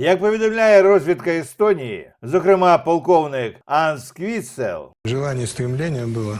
Як повідомляє розвідка Естонії, зокрема полковник Анс Квіцел, желання стремление було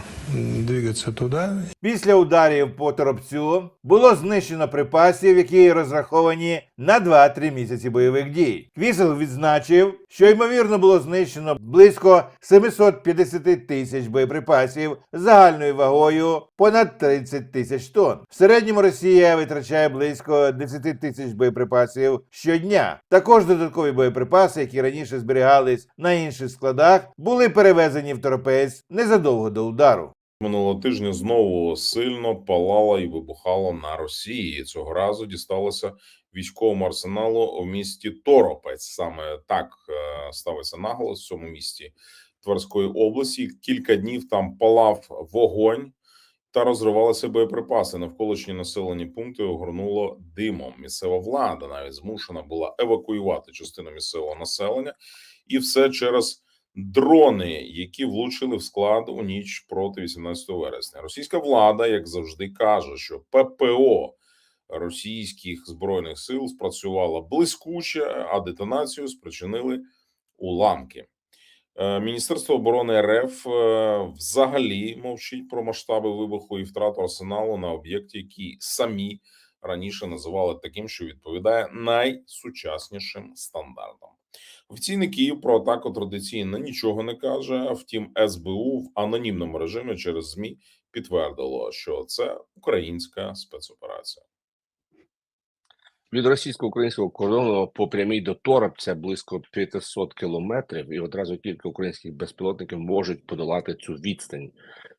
двигатися туди. після ударів по торопцю було знищено припасів, які розраховані на 2-3 місяці бойових дій. Квісел відзначив, що ймовірно було знищено близько 750 тисяч боєприпасів загальною вагою понад 30 тисяч тонн. В середньому Росія витрачає близько 10 тисяч боєприпасів щодня. Також додаткові боєприпаси, які раніше зберігались на інших складах, були перевезені в Торопець незадовго до удару. Минулого тижня знову сильно палала і вибухала на Росії. Цього разу дісталося військовому арсеналу в місті Торопець. Саме так е, ставиться наголос в цьому місті Тверської області. Кілька днів там палав вогонь та розривалися боєприпаси. Навколишні населені пункти огорнуло димом. Місцева влада навіть змушена була евакуювати частину місцевого населення, і все через дрони, які влучили в склад у ніч проти 18 вересня. Російська влада, як завжди, каже, що ППО російських збройних сил спрацювала блискуче, а детонацію спричинили уламки. Е, Міністерство оборони РФ е, взагалі мовчить про масштаби вибуху і втрату арсеналу на об'єкті, який самі раніше називали таким, що відповідає найсучаснішим стандартам. Офіційний Київ про атаку традиційно нічого не каже. Втім, СБУ в анонімному режимі через ЗМІ підтвердило, що це українська спецоперація. Від російсько-українського кордону по прямій до Торопця близько 500 кілометрів, і одразу кілька українських безпілотників можуть подолати цю відстань,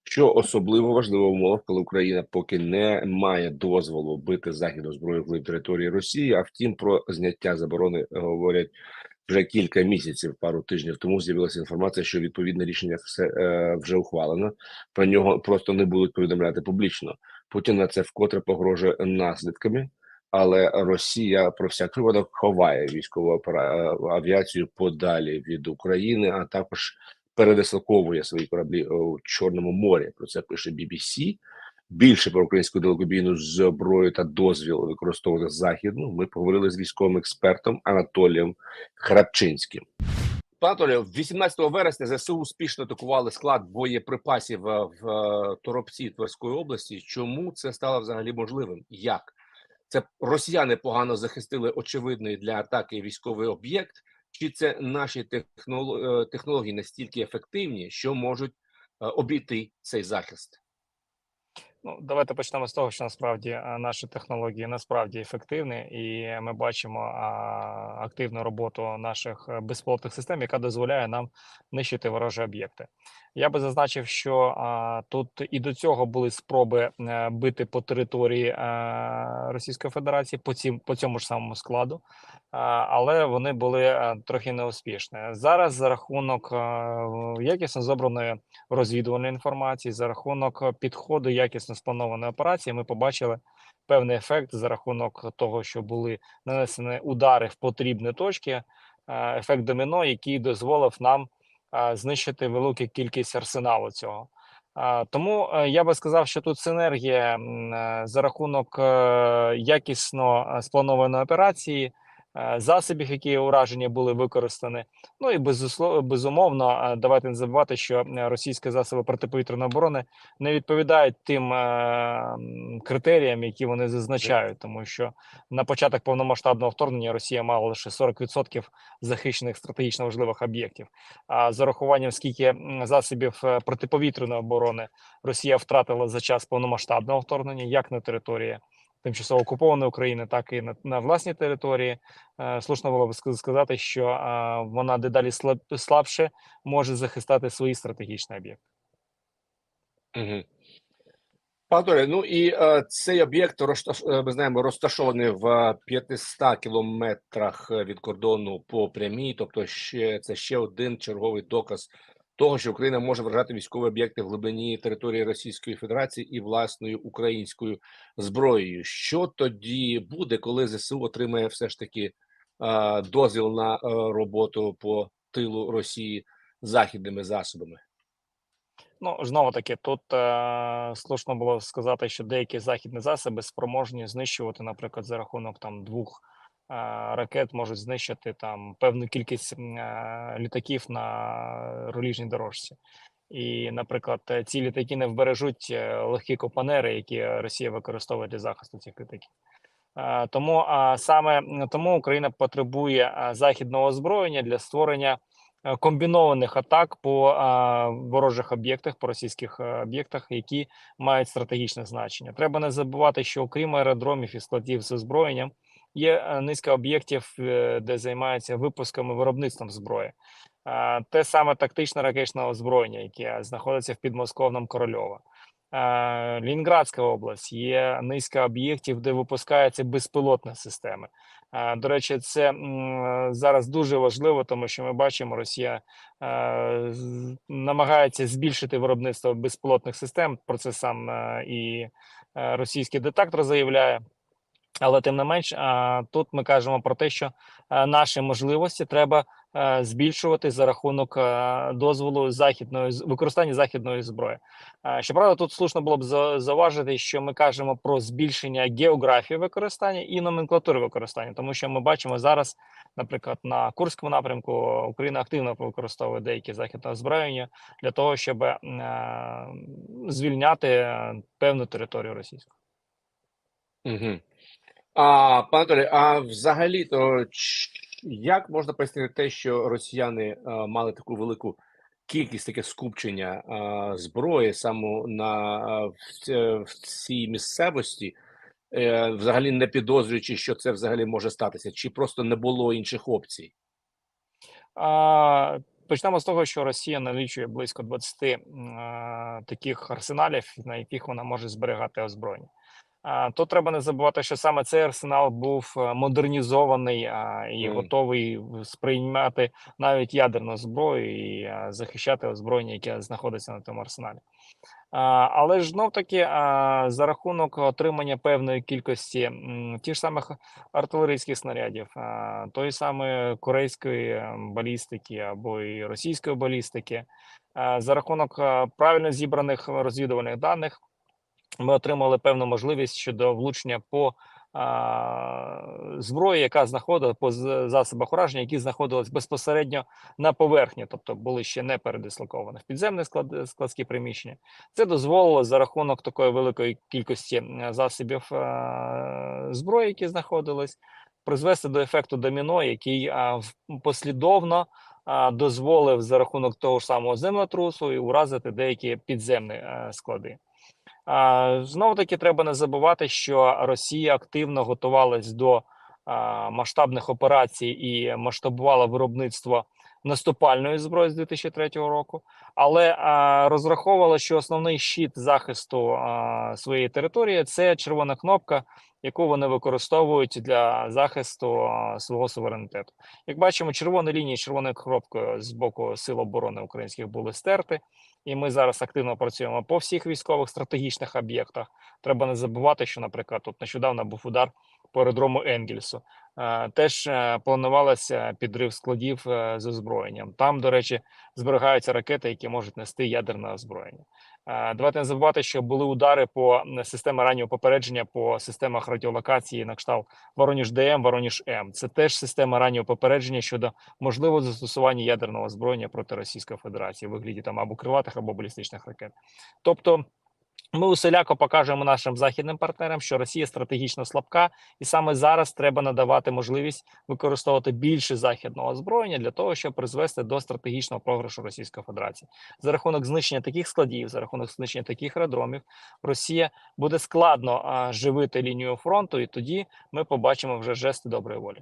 що особливо важливо в умовах, коли Україна поки не має дозволу бити західну зброю в території Росії. А втім, про зняття заборони говорять вже кілька місяців, пару тижнів тому з'явилася інформація, що відповідне рішення все е, вже ухвалено. Про нього просто не будуть повідомляти публічно. Путін на це вкотре погрожує наслідками але Росія про всяк випадок ховає військову е, авіацію подалі від України, а також передислоковує свої кораблі у Чорному морі. Про це пише BBC. Більше про українську далекобійну зброю та дозвіл використовувати західну. Ми поговорили з військовим експертом Анатолієм Храпчинським. Анатолію, 18 вересня ЗСУ успішно атакували склад боєприпасів е, в е, Торопці Тверської області. Чому це стало взагалі можливим? Як? Це росіяни погано захистили очевидний для атаки військовий об'єкт, чи це наші е, технології настільки ефективні, що можуть е, обійти цей захист? Ну, давайте почнемо з того, що насправді наші технології насправді ефективні, і ми бачимо активну роботу наших е, безпілотних систем, яка дозволяє нам нищити ворожі об'єкти. Я би зазначив, що а, тут і до цього були спроби е, бити по території е, Російської Федерації по цім по цьому ж самому складу, а, але вони були е, трохи неуспішні. Зараз за рахунок е, якісно зобраної розвідувальної інформації, за рахунок підходу якісно спланованої операції, ми побачили певний ефект за рахунок того, що були нанесені удари в потрібні точки, е, ефект доміно, який дозволив нам знищити велику кількість арсеналу цього. Тому е, я би сказав, що тут синергія е, за рахунок е, якісно спланованої операції, засобів, які ураження були використані. Ну і безумовно, е, давайте не забувати, що е, російські засоби протиповітряної оборони не відповідають тим е, критеріям, які вони зазначають, тому що на початок повномасштабного вторгнення Росія мала лише 40% захищених стратегічно важливих об'єктів. А з урахуванням скільки засобів е, протиповітряної оборони Росія втратила за час повномасштабного вторгнення, як на території тимчасово окупованої України, так і на, на власній території. Е, Слушно було б сказати, що е, вона дедалі слаб, слабше може захистати свої стратегічні об'єкти. Угу. Пане ну і е, цей об'єкт е, ми знаємо, розташований в е, 500 кілометрах від кордону по прямій, тобто ще це ще один черговий доказ того, що Україна може вражати військові об'єкти в глибині території Російської Федерації і власною українською зброєю. Що тоді буде, коли ЗСУ отримає все ж таки дозвіл на е, роботу по тилу Росії західними засобами? Ну знову таки, тут е, слушно було сказати, що деякі західні засоби спроможні знищувати, наприклад, за рахунок там двох ракет можуть знищити там певну кількість літаків на руліжній дорожці. І, наприклад, ці літаки не вбережуть е, легкі компанери, які Росія використовує для захисту цих літаків. Тому саме тому Україна потребує західного озброєння для створення е, комбінованих атак по ворожих об'єктах, по російських е, об'єктах, які мають стратегічне значення. Треба не забувати, що окрім аеродромів і складів з озброєнням, є е, низка об'єктів, е, де займаються випуском і виробництвом зброї. Те саме тактичне ракетне озброєння, яке знаходиться в підмосковному Корольова. Лінградська область є низка об'єктів, де випускаються безпілотні системи. До речі, це зараз дуже важливо, тому що ми бачимо, Росія е, намагається збільшити виробництво безпілотних систем. Про це сам і російський детектор заявляє. Але тим не менш, тут ми кажемо про те, що е, наші можливості треба е, збільшувати за рахунок е, дозволу західної використання західної зброї. Щоправда, тут слушно було б зауважити, що ми кажемо про збільшення географії використання і номенклатури використання, тому що ми бачимо зараз, наприклад, на Курському напрямку Україна активно використовує деякі західне озброєння для того, щоб звільняти певну територію російську. Угу. А, пане Анатолій, а взагалі, то як можна пояснити те, що росіяни а, мали таку велику кількість таке скупчення а, зброї саме на а, в, в цій місцевості, е, взагалі не підозрюючи, що це взагалі може статися, чи просто не було інших опцій? А, Почнемо з того, що Росія налічує близько 20 м, а, таких арсеналів, на яких вона може зберігати озброєння. Тут треба не забувати, що саме цей арсенал був е, модернізований і Мгм. готовий сприймати навіть ядерну зброю і захищати озброєння, яке знаходиться на тому арсеналі. Але ж знов таки за рахунок отримання певної кількості ж самих артилерійських снарядів, тої самої корейської е, балістики або і російської балістики, за рахунок правильно зібраних розвідувальних даних, ми отримали певну можливість щодо влучення по зброї, яка знаходила по засобах ураження, які знаходились безпосередньо на поверхні, тобто були ще не передислоковані в підземні склад, складські приміщення. Це дозволило за рахунок такої великої кількості засобів зброї, які знаходились, призвести до ефекту доміно, який послідовно дозволив за рахунок того ж самого землетрусу і уразити деякі підземні е, склади. Знову таки треба не забувати, що Росія активно готувалась до масштабних операцій і масштабувала виробництво наступальної зброї з 2003 року, але розраховувала, що основний щит захисту своєї території це червона кнопка, яку вони використовують для захисту свого суверенітету. Як бачимо, червоні лінії червоною кнопкою з боку сил оборони українських були стерти. І ми зараз активно працюємо по всіх військових стратегічних об'єктах. Треба не забувати, що, наприклад, тут нещодавно був удар по аеродрому Енгельсу. Теж е, планувалося підрив складів е, з озброєнням. Там, до речі, зберігаються ракети, які можуть нести ядерне озброєння. Давайте не забувати, що були удари по системі раннього попередження по системах радіолокації на кшталт Вороніж ДМ, Вороніж М. Це теж система раннього попередження щодо можливого застосування ядерного озброєння проти Російської Федерації в вигляді там або крилатих, або балістичних ракет. Тобто. Ми усіляко покажемо нашим західним партнерам, що Росія стратегічно слабка, і саме зараз треба надавати можливість використовувати більше західного озброєння для того, щоб призвести до стратегічного програшу Російської Федерації. За рахунок знищення таких складів, за рахунок знищення таких аеродромів, Росія буде складно живити лінію фронту, і тоді ми побачимо вже жести доброї волі.